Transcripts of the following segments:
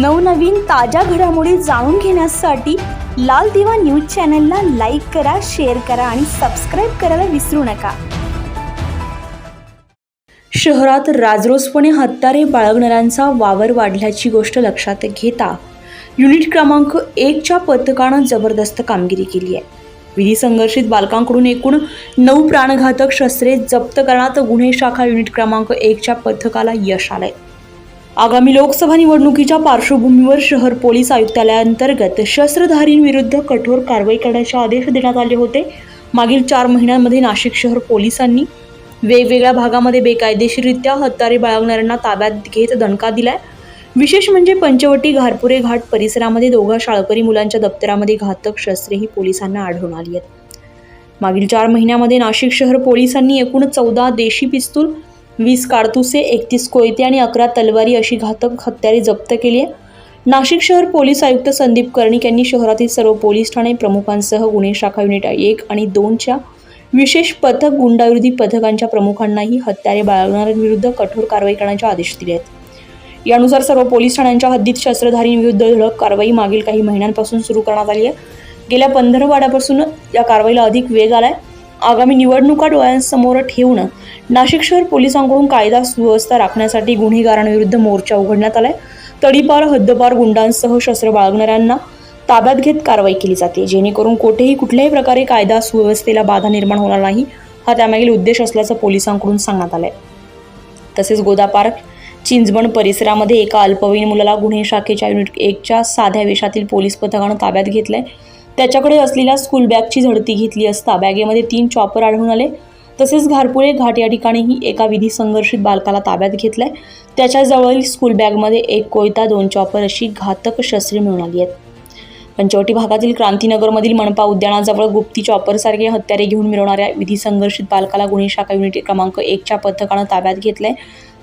नवनवीन ताज्या घडामोडी जाणून घेण्यासाठी लाल दिवा न्यूज चॅनलला लाईक करा शेअर करा आणि सबस्क्राईब करायला विसरू नका. शहरात राजरोसपणे हत्यारे बाळगणाऱ्यांचा वावर वाढल्याची गोष्ट लक्षात घेता युनिट क्रमांक एकच्या पथकानं जबरदस्त कामगिरी केली आहे. विधी संघर्षित बालकांकडून एकूण नऊ प्राणघातक शस्त्रे जप्त करण्यात गुन्हे शाखा युनिट क्रमांक एकच्या पथकाला यश आलंय. आगामी लोकसभा निवडणुकीच्या पार्श्वभूमीवर शहर पोलीस आयुक्तालयाअंतर्गत शस्त्रधारींविरुद्ध कठोर कारवाई करण्याचे आदेश देण्यात आले होते. मागील चार महिन्यांमध्ये नाशिक शहर पोलिसांनी वेगवेगळ्या भागामध्ये बेकायदेशीररित्या हत्यारे बाळगणाऱ्यांना ताब्यात घेत दणका दिलाय. विशेष म्हणजे पंचवटी घारपुरे घाट परिसरामध्ये दोघा शाळकरी मुलांच्या दप्तरामध्ये घातक शस्त्रेही पोलिसांना आढळून आली आहेत. मागील चार महिन्यामध्ये नाशिक शहर पोलिसांनी एकूण चौदा देशी पिस्तूल वीस काडतुसे एकतीस कोयते आणि अकरा तलवारी अशी घातक हत्यारे जप्त केली आहे. नाशिक शहर पोलीस आयुक्त संदीप कर्णिक यांनी शहरातील सर्व पोलीस ठाणे प्रमुखांसह गुन्हे शाखा युनिट एक आणि दोनच्या विशेष पथक गुंडाविरोधी पथकांच्या प्रमुखांनाही हत्यारे बाळगणाऱ्यांविरुद्ध कठोर कारवाई करण्याचे आदेश दिले आहेत. यानुसार सर्व पोलीस ठाण्यांच्या हद्दीत शस्त्रधारींविरुद्ध धडक कारवाई मागील काही महिन्यांपासून सुरू करण्यात आली आहे. गेल्या पंधरवाड्यापासून या कारवाईला अधिक वेग आला आहे आगामी निवडणुका डोळ्यांसमोर ठेवून नाशिक शहर पोलिसांकडून कायदा सुव्यवस्था राखण्यासाठी गुन्हेगारांविरुद्ध मोर्चा उघडण्यात आलाय. तडीपार हद्दपार गुंडांसह शस्त्र बाळगणाऱ्यांना ताब्यात घेत कारवाई केली जाते. जेणेकरून कोठेही कुठल्याही प्रकारे कायदा सुव्यवस्थेला बाधा निर्माण होणार नाही हा त्यामागील उद्देश असल्याचं पोलिसांकडून सांगण्यात आलंय. तसेच गोदापार्क चिंचबण परिसरामध्ये एका अल्पवयीन मुलाला गुन्हे शाखेच्या युनिट एकच्या साध्या वेशातील पोलीस पथकानं ताब्यात घेतलंय. त्याच्याकडे असलेल्या स्कूल बॅगची झडती घेतली असता बॅगेमध्ये तीन चॉपर आढळून आले. तसेच घारपुळे घाट या ठिकाणीही एका विधी संघर्षित बालकाला ताब्यात घेतलंय. त्याच्याजवळील स्कूल बॅगमध्ये एक कोयता दोन चॉपर अशी घातक शस्त्रे मिळून आली आहेत. पंचवटी भागातील क्रांतीनगरमधील मनपा उद्यानाजवळ गुप्ती चॉपरसारखे हत्यारे घेऊन मिळवणाऱ्या विधी संघर्षित बालकाला गुन्हे शाखा युनिट क्रमांक एकच्या पथकानं ताब्यात घेतलंय.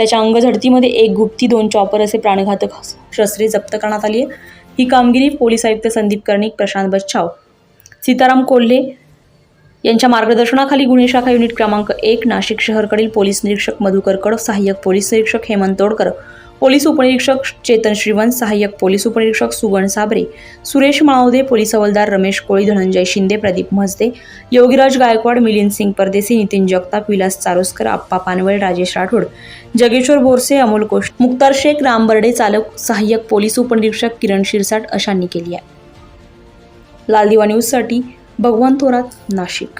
त्याच्या अंगझडतीमध्ये एक गुप्ती दोन चॉपर असे प्राणघातक शस्त्रे जप्त करण्यात आली आहे ही कामगिरी पोलीस आयुक्त संदीप कर्णिक प्रशांत बच्छाव सीताराम कोल्हे यांच्या मार्गदर्शनाखाली गुन्हे शाखा युनिट क्रमांक एक नाशिक शहरकडील पोलीस निरीक्षक मधुकर कडक सहाय्यक पोलीस निरीक्षक हेमंत तोडकर पोलीस उपनिरीक्षक चेतन श्रीवंत सहाय्यक पोलीस उपनिरीक्षक सुगण साबरे सुरेश माळवदे पोलीस हवालदार रमेश कोळी धनंजय शिंदे प्रदीप म्हसदे योगीराज गायकवाड मिलिंद सिंग परदेसी नितीन जगताप विलास चारोस्कर आप्पा पानवळ राजेश राठोड जगेश्वर बोरसे अमोल कोश मुक्तार शेख राम बर्डे चालक सहाय्यक पोलीस उपनिरीक्षक किरण शिरसाट अशांनी केली आहे. लालदिवा न्यूजसाठी भगवान थोरात नाशिक.